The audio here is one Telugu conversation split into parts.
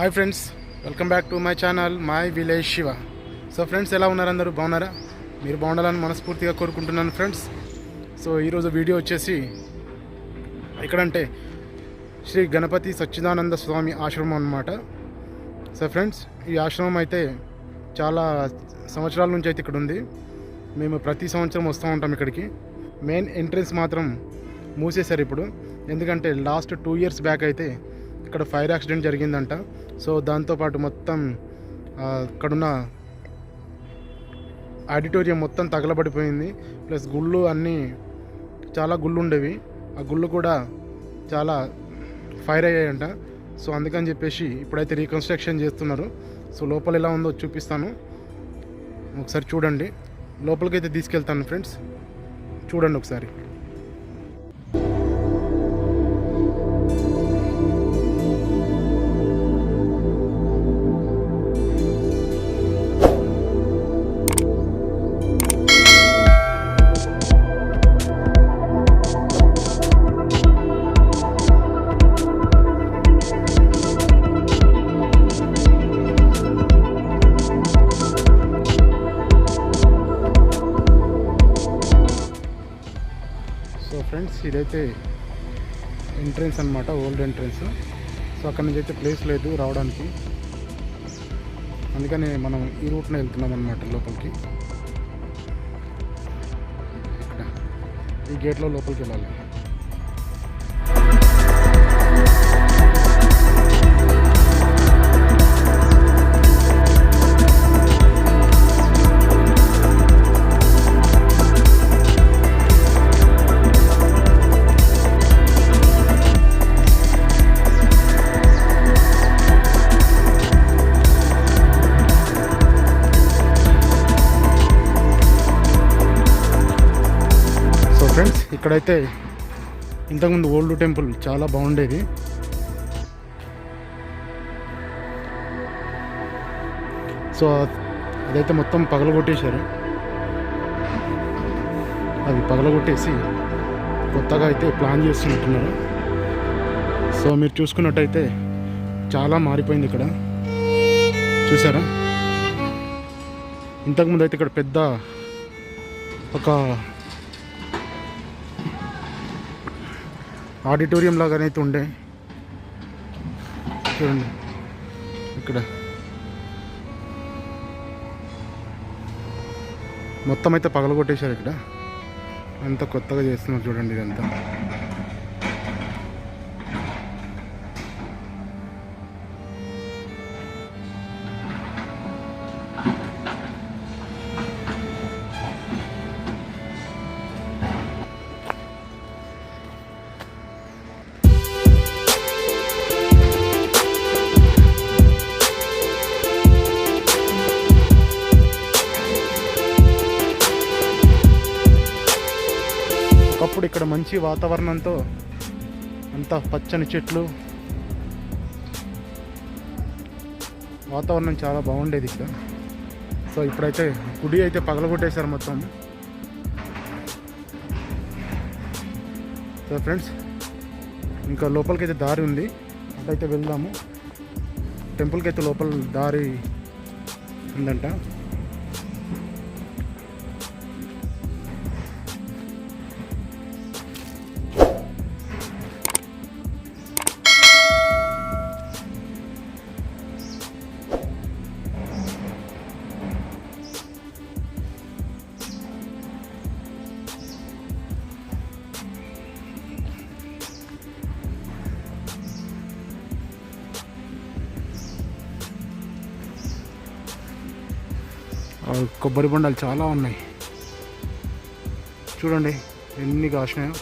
Hi friends welcome back to my channel my village Shiva so friends ఎలా ఉన్నారు అందరూ? బాగున్నారా? మీరు బాగుండాలని మనస్ఫూర్తిగా కోరుకుంటున్నాను ఫ్రెండ్స్ సో ఈరోజు వీడియో వచ్చేసి ఎక్కడంటే శ్రీ గణపతి సచ్చిదానంద స్వామి ఆశ్రమం అన్నమాట. సో ఫ్రెండ్స్ ఈ ఆశ్రమం అయితే చాలా సంవత్సరాల నుంచి అయితే ఇక్కడ ఉంది మేము ప్రతి సంవత్సరం వస్తూ ఉంటాం ఇక్కడికి. మెయిన్ ఎంట్రన్స్ మాత్రం మూసేశారు ఇప్పుడు. ఎందుకంటే లాస్ట్ టూ ఇయర్స్ బ్యాక్ అయితే ఇక్కడ ఫైర్ యాక్సిడెంట్ జరిగిందంట. సో దాంతోపాటు మొత్తం అక్కడున్న ఆడిటోరియం మొత్తం తగలబడిపోయింది. ప్లస్ గుళ్ళు అన్నీ చాలా గుళ్ళు ఉండేవి ఆ గుళ్ళు కూడా చాలా ఫైర్ అయ్యాయంట. సో అందుకని చెప్పేసి ఇప్పుడైతే రీకన్స్ట్రక్షన్ చేస్తున్నారు. సో లోపల ఎలా ఉందో చూపిస్తాను. ఒకసారి చూడండి. లోపలికైతే తీసుకెళ్తాను ఫ్రెండ్స్. చూడండి ఒకసారి. ఫ్రెండ్స్ ఇదైతే ఎంట్రన్స్ అనమాట ఓల్డ్ ఎంట్రన్స్ సో అక్కడ నుంచి అయితే ప్లేస్ లేదు రావడానికి. అందుకని మనం ఈ రూట్నే వెళ్తున్నాం అనమాట లోపలికి. ఇక్కడ. ఈ గేట్లో లోపలికి వెళ్ళాలి. ఫ్రెండ్స్ ఇక్కడైతే ఇంతకుముందు ఓల్డ్ టెంపుల్ చాలా బాగుండేది. సో అదైతే మొత్తం పగలగొట్టేశారు. అది పగలగొట్టేసి కొత్తగా అయితే ప్లాన్ చేస్తున్నట్టున్నారు. సో మీరు చూసుకున్నట్టయితే చాలా మారిపోయింది ఇక్కడ. చూసారా? ఇంతకుముందు అయితే ఇక్కడ పెద్ద ఒక ఆడిటోరియం లాగానైతే ఉండే. చూడండి. ఇక్కడ. మొత్తం అయితే పగలగొట్టేశారు ఇక్కడ. అంతా కొత్తగా చేస్తున్నారు చూడండి ఇదంతా. మంచి వాతావరణంతో అంతా పచ్చని చెట్లు. వాతావరణం చాలా బాగుండేది ఇక్కడ. సో ఇప్పుడైతే గుడి అయితే పగలగొట్టేశారు మొత్తం. సో ఫ్రెండ్స్ ఇంకా లోపలికి అయితే దారి ఉంది. అటైతే వెళ్దాము. టెంపుల్కి అయితే లోపల దారి ఉందంట. కొబ్బరి బొండాలు చాలా ఉన్నాయి. చూడండి ఎన్ని కాసినాయో.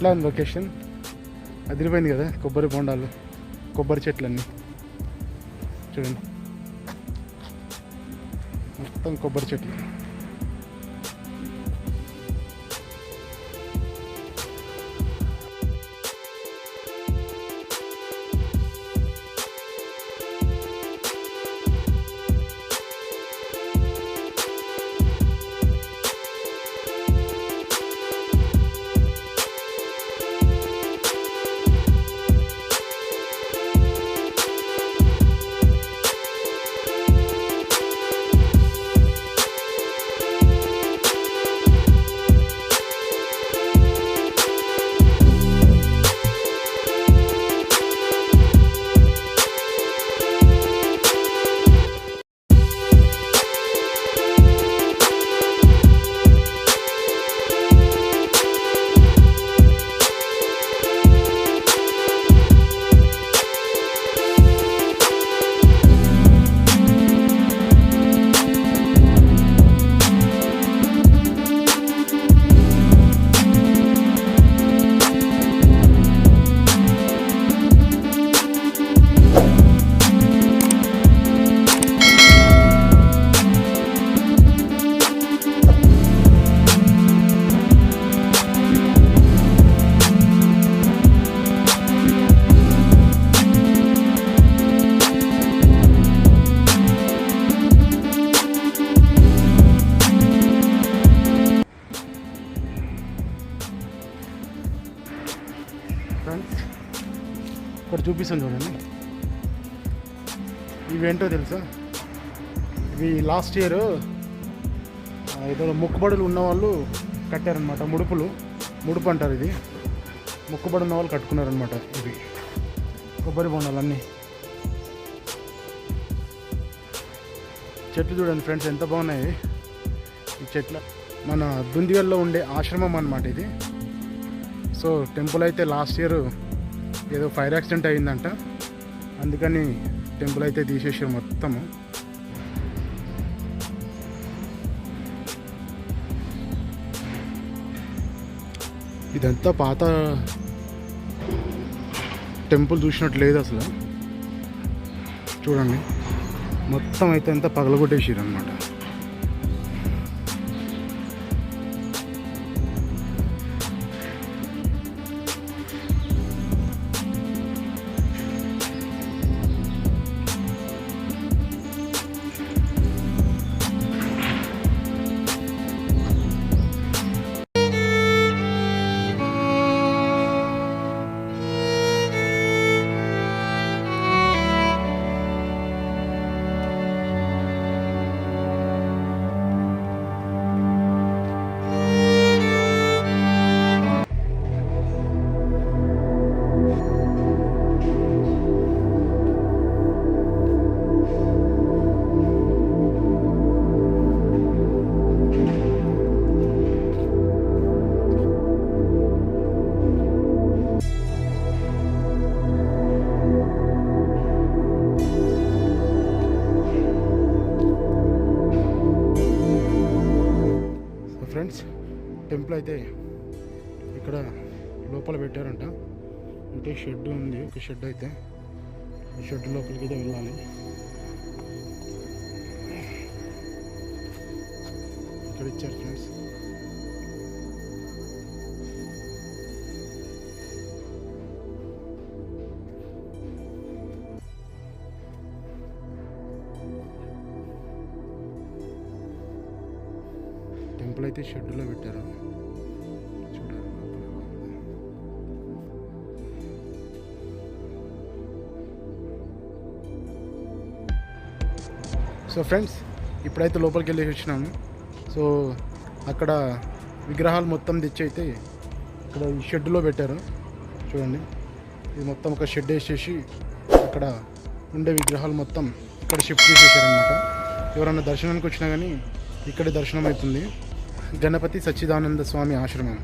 ఎట్లా ఉంది లొకేషన్ అదిరిపోయింది కదా కొబ్బరి బొండాలు కొబ్బరి చెట్లన్నీ. చూడండి. మొత్తం కొబ్బరి చెట్లు. చూపిస్తాను చూడండి. ఇవేంటో తెలుసా? ఇవి లాస్ట్ ఇయర్ ఏదో మొక్కుబడులు ఉన్నవాళ్ళు కట్టారనమాట ముడుపులు ముడుపు అంటారు ఇది. మొక్కుబడి ఉన్న వాళ్ళు కట్టుకున్నారనమాట ఇవి. కొబ్బరి బొండాలు అన్నీ చెట్లు చూడండి ఫ్రెండ్స్ ఎంత బాగున్నాయి. ఈ చెట్ల మన దుందిగల్లో ఉండే ఆశ్రమం అనమాట ఇది. సో టెంపుల్ అయితే లాస్ట్ ఇయర్ ఏదో ఫైర్ యాక్సిడెంట్ అయిందంట అందుకని టెంపుల్ అయితే తీసేసారు మొత్తము. ఇదంతా పాత టెంపుల్ చూసినట్టు లేదు అసలు. చూడండి. మొత్తం అయితే అంతా పగలగొట్టేసారు అనమాట ఫ్రెండ్స్ టెంపుల్ అయితే ఇక్కడ లోపల పెట్టారంట. అంటే షెడ్ ఉంది ఒక షెడ్ అయితే. ఈ షెడ్ లోపలికి అయితే వెళ్ళాలి. ఇక్కడ ఇచ్చారు ఫ్రెండ్స్. అయితే షెడ్లో పెట్టారు. సో ఫ్రెండ్స్ ఇప్పుడైతే లోపలికి వెళ్ళేసి వచ్చినాము. సో అక్కడ విగ్రహాలు మొత్తం తెచ్చి అయితే ఇక్కడ ఈ షెడ్లో పెట్టారు. చూడండి. ఇది మొత్తం ఒక షెడ్ వేసేసి అక్కడ ఉండే విగ్రహాలు మొత్తం ఇక్కడ షిఫ్ట్ చేసేసారనమాట ఎవరన్నా దర్శనానికి వచ్చినా కానీ ఇక్కడే దర్శనం అవుతుంది గణపతి సచ్చిదానంద స్వామి ఆశ్రమం